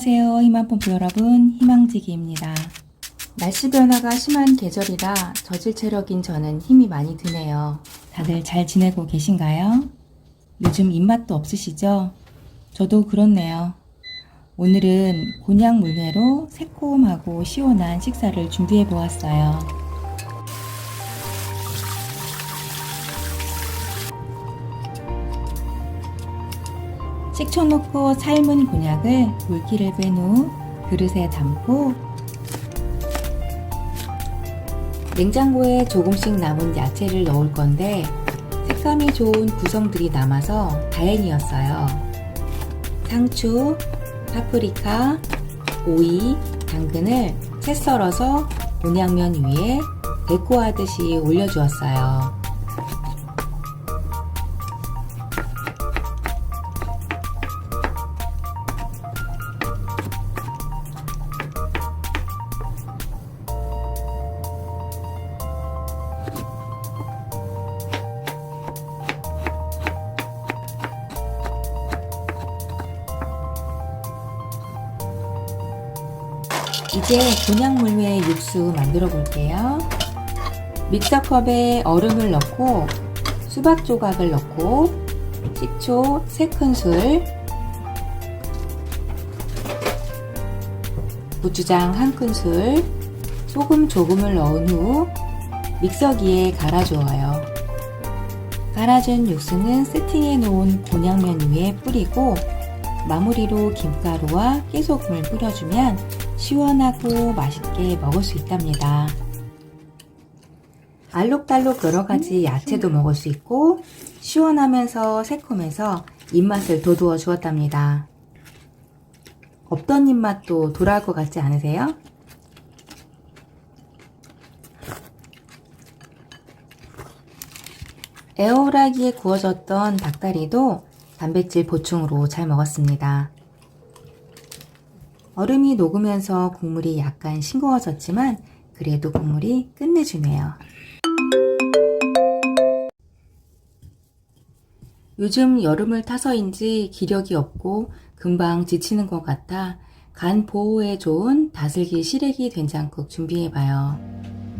안녕하세요. 희망pom프 여러분, 희망지기입니다. 날씨 변화가 심한 계절이라 저질 체력인 저는 힘이 많이 드네요. 다들 잘 지내고 계신가요? 요즘 입맛도 없으시죠? 저도 그렇네요. 오늘은 곤약 물회로 새콤하고 시원한 식사를 준비해 보았어요. 식초 넣고 삶은 곤약을 물기를 뺀 후 그릇에 담고 냉장고에 조금씩 남은 야채를 넣을 건데 색감이 좋은 구성들이 남아서 다행이었어요. 상추, 파프리카, 오이, 당근을 채 썰어서 곤약면 위에 데코하듯이 올려주었어요. 이제 곤약 물회 육수 만들어 볼게요. 믹서컵에 얼음을 넣고 수박 조각을 넣고 식초 3큰술 고추장 1큰술 소금 조금을 넣은 후 믹서기에 갈아주어요. 갈아준 육수는 세팅해 놓은 곤약면 위에 뿌리고 마무리로 김가루와 깨소금을 뿌려주면 시원하고 맛있게 먹을 수 있답니다. 알록달록 여러 가지 야채도 먹을 수 있고 시원하면서 새콤해서 입맛을 돋우어 주었답니다. 없던 입맛도 돌아올 것 같지 않으세요? 에어프라기에 구워졌던 닭다리도 단백질 보충으로 잘 먹었습니다. 얼음이 녹으면서 국물이 약간 싱거워졌지만 그래도 국물이 끝내주네요. 요즘 여름을 타서인지 기력이 없고 금방 지치는 것 같아 간 보호에 좋은 다슬기 시래기 된장국 준비해봐요.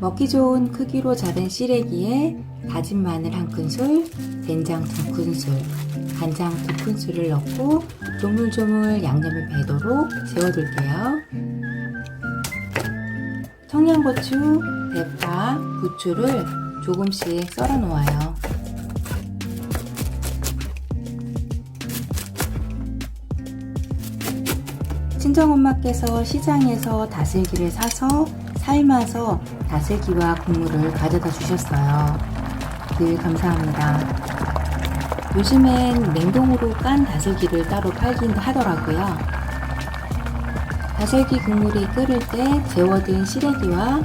먹기 좋은 크기로 자른 시래기에 다진 마늘 한 큰술, 된장 두 큰술, 간장 두 큰술을 넣고 조물조물 양념이 배도록 재워둘게요. 청양고추, 대파, 부추를 조금씩 썰어 놓아요. 친정엄마께서 시장에서 다슬기를 사서 삶아서 다슬기와 국물을 가져다 주셨어요. 늘 감사합니다. 요즘엔 냉동으로 깐 다슬기를 따로 팔긴 하더라고요. 다슬기 국물이 끓을 때 재워둔 시래기와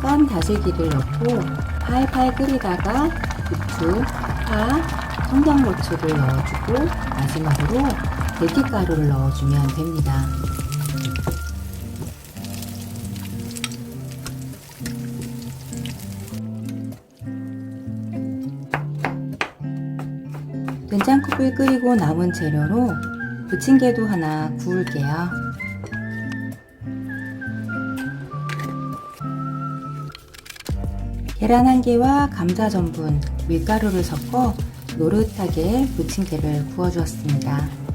깐 다슬기를 넣고 팔팔 끓이다가 부추, 파, 청양고추를 넣어주고 마지막으로 들깨가루를 넣어주면 됩니다. 된장국을 끓이고 남은 재료로 부침개도 하나 구울게요. 계란 한 개와 감자 전분, 밀가루를 섞어 노릇하게 부침개를 구워주었습니다.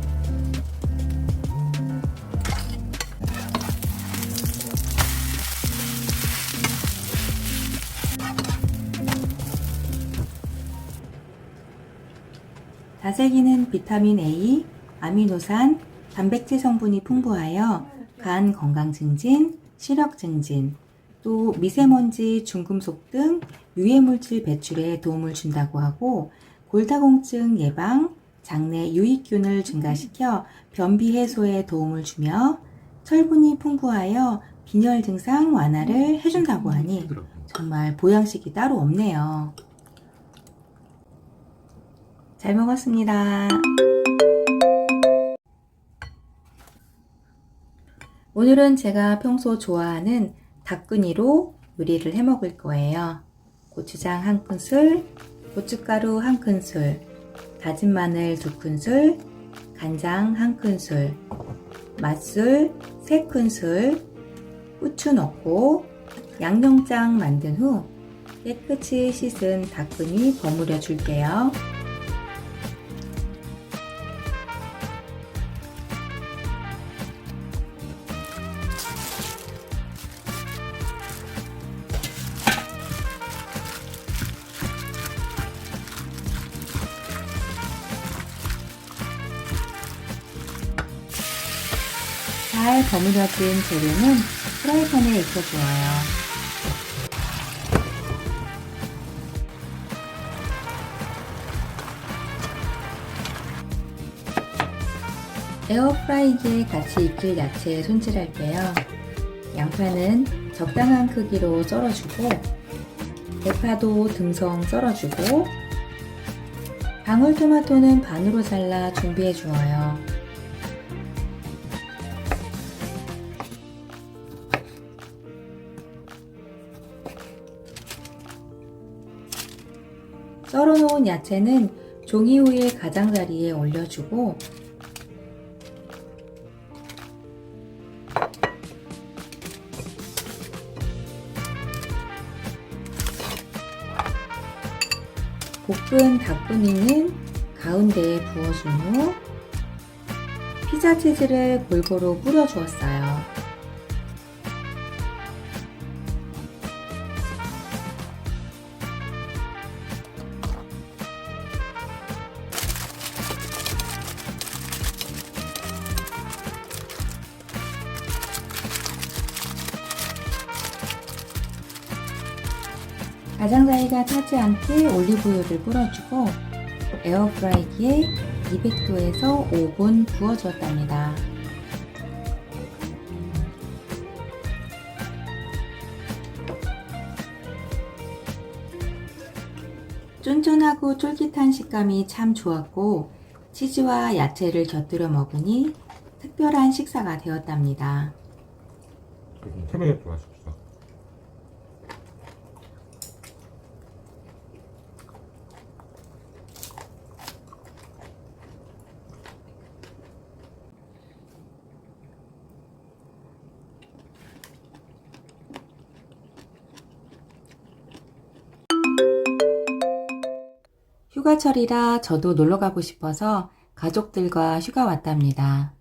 다슬기는 비타민 A, 아미노산, 단백질 성분이 풍부하여 간 건강 증진, 시력 증진, 또 미세먼지, 중금속 등 유해 물질 배출에 도움을 준다고 하고 골다공증 예방, 장내 유익균을 증가시켜 변비 해소에 도움을 주며 철분이 풍부하여 빈혈 증상 완화를 해준다고 하니 정말 보양식이 따로 없네요. 잘 먹었습니다. 오늘은 제가 평소 좋아하는 닭근이로 요리를 해 먹을 거예요. 고추장 한 큰술, 고춧가루 한 큰술, 다진 마늘 두 큰술, 간장 한 큰술, 맛술 3큰술, 후추 넣고 양념장 만든 후 깨끗이 씻은 닭근이 버무려 줄게요. 잘 버무려진 재료는 프라이팬에 익혀주어요. 에어프라이기에 같이 익힐 야채 손질할게요. 양파는 적당한 크기로 썰어주고 대파도 듬성 썰어주고 방울토마토는 반으로 잘라 준비해 주어요. 썰어놓은 야채는 종이 위에 가장자리에 올려주고 볶은 닭분이는 가운데에 부어준 후 피자 치즈를 골고루 뿌려주었어요. 가장자리가 타지 않게 올리브유를 뿌려주고 에어프라이기에 200도에서 5분 구워주었답니다. 쫀쫀하고 쫄깃한 식감이 참 좋았고 치즈와 야채를 곁들여 먹으니 특별한 식사가 되었답니다. 태명이 들어가십시 휴가철이라 저도 놀러 가고 싶어서 가족들과 휴가 왔답니다.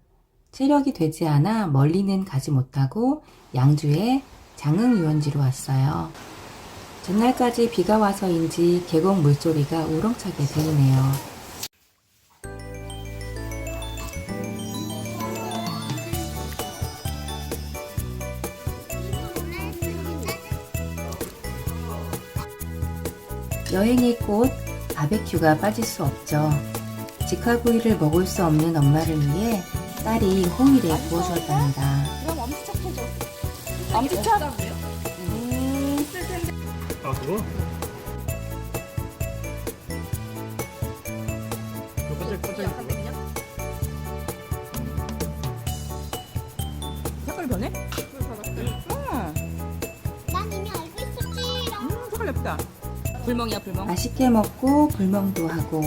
체력이 되지 않아 멀리는 가지 못하고 양주의 장흥유원지로 왔어요. 전날까지 비가 와서인지 계곡 물소리가 우렁차게 들리네요. 여행의 꽃 바베큐가 빠질 수 없죠. 직화구이를 먹을 수 없는 엄마를 위해 딸이 홍일에 구워주었답니다. 그럼 엄지척 해줘. 엄지척? 음, 아 그거? 깜짝 깜짝 약하거든요. 색깔 변해? 응. 난 이미 알고 있었지롱. 음, 색깔 예쁘다. 불멍이야, 불멍. 맛있게 먹고 불멍도 하고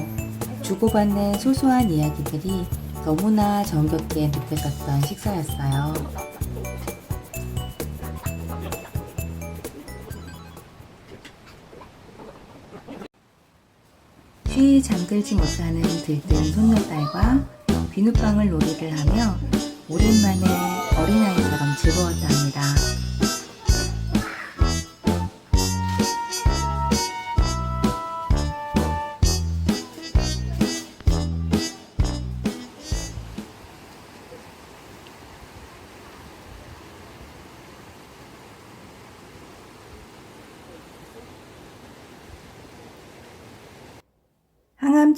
주고받는 소소한 이야기들이 너무나 정겹게 느껴졌던 식사였어요. 쉬 잠들지 못하는 들뜬 손녀딸과 비눗방울 놀이를 하며 오랜만에 어린아이처럼 즐거웠답니다.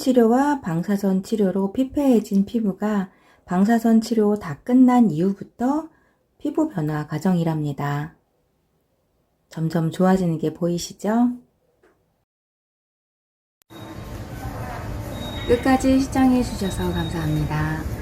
치료와 방사선 치료로 피폐해진 피부가 방사선 치료 다 끝난 이후부터 피부 변화 과정이랍니다. 점점 좋아지는 게 보이시죠? 끝까지 시청해 주셔서 감사합니다.